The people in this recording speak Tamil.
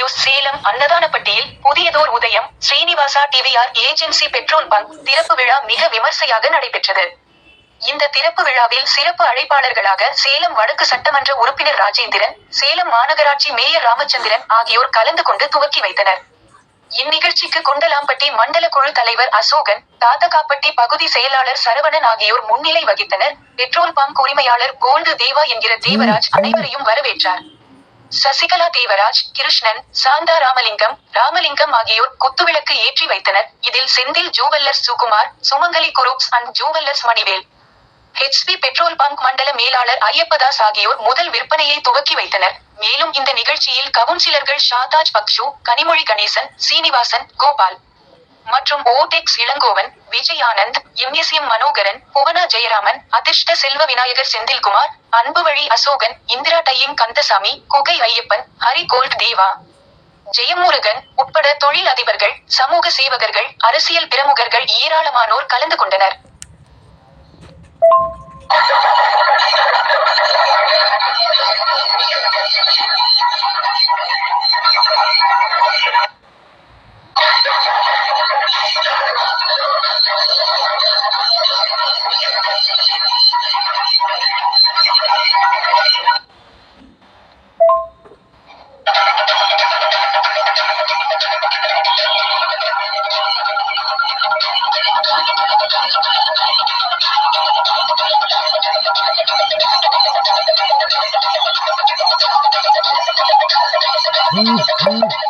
நியூஸ் சேலம் அன்னதானப்பட்டியில் புதியதோர் உதயம் Srinivasa TVR agency petrol bunk திறப்பு விழா மிக விமர்சையாக நடைபெற்றது. இந்த திறப்பு விழாவில் சிறப்பு அழைப்பாளர்களாக சேலம் வடக்கு சட்டமன்ற உறுப்பினர் ராஜேந்திரன் சேலம் மாநகராட்சி மேயர் ராமச்சந்திரன் ஆகியோர் கலந்து கொண்டு துவக்கி வைத்தனர். இந்நிகழ்ச்சிக்கு கொண்டலாம்பட்டி மண்டல குழு தலைவர் அசோகன் தாத்தகாப்பட்டி பகுதி செயலாளர் சரவணன் ஆகியோர் முன்னிலை வகித்தனர். பெட்ரோல் பங்க் உரிமையாளர் கோல்டு தேவா என்கிற தேவராஜ் அனைவரையும் வரவேற்றார். சசிகலா தேவராஜ் கிருஷ்ணன் சாந்தா ராமலிங்கம் ராமலிங்கம் ஆகியோர் குத்துவிளக்கு ஏற்றி வைத்தனர். இதில் Senthil jewellers Sukumar Sumangali groups and jewellers Manivel. HP petrol bunk மண்டல மேலாளர் ஐயப்பதாஸ் ஆகியோர் முதல் விற்பனையை துவக்கி வைத்தனர். மேலும் இந்த நிகழ்ச்சியில் கவுன்சிலர்கள் ஷாதாஜ் பக்ஷு கனிமொழி கணேசன் சீனிவாசன் கோபால். மற்றும் ஓடெக்ஸ் இளங்கோவன் விஜய் ஆனந்த் எம் மனோகரன் புவனா ஜெயராமன் அதிர்ஷ்ட செல்வ விநாயகர் செந்தில்குமார் அன்புவழி அசோகன் இந்திரா டையிங் கந்தசாமி குகை ஐயப்பன் ஹரி கோல்ட் தேவா. ஜெயமுருகன் உட்பட தொழில் அதிபர்கள் சமூக சேவகர்கள் அரசியல் பிரமுகர்கள் ஏராளமானோர் கலந்து கொண்டனர். Mm-hmm.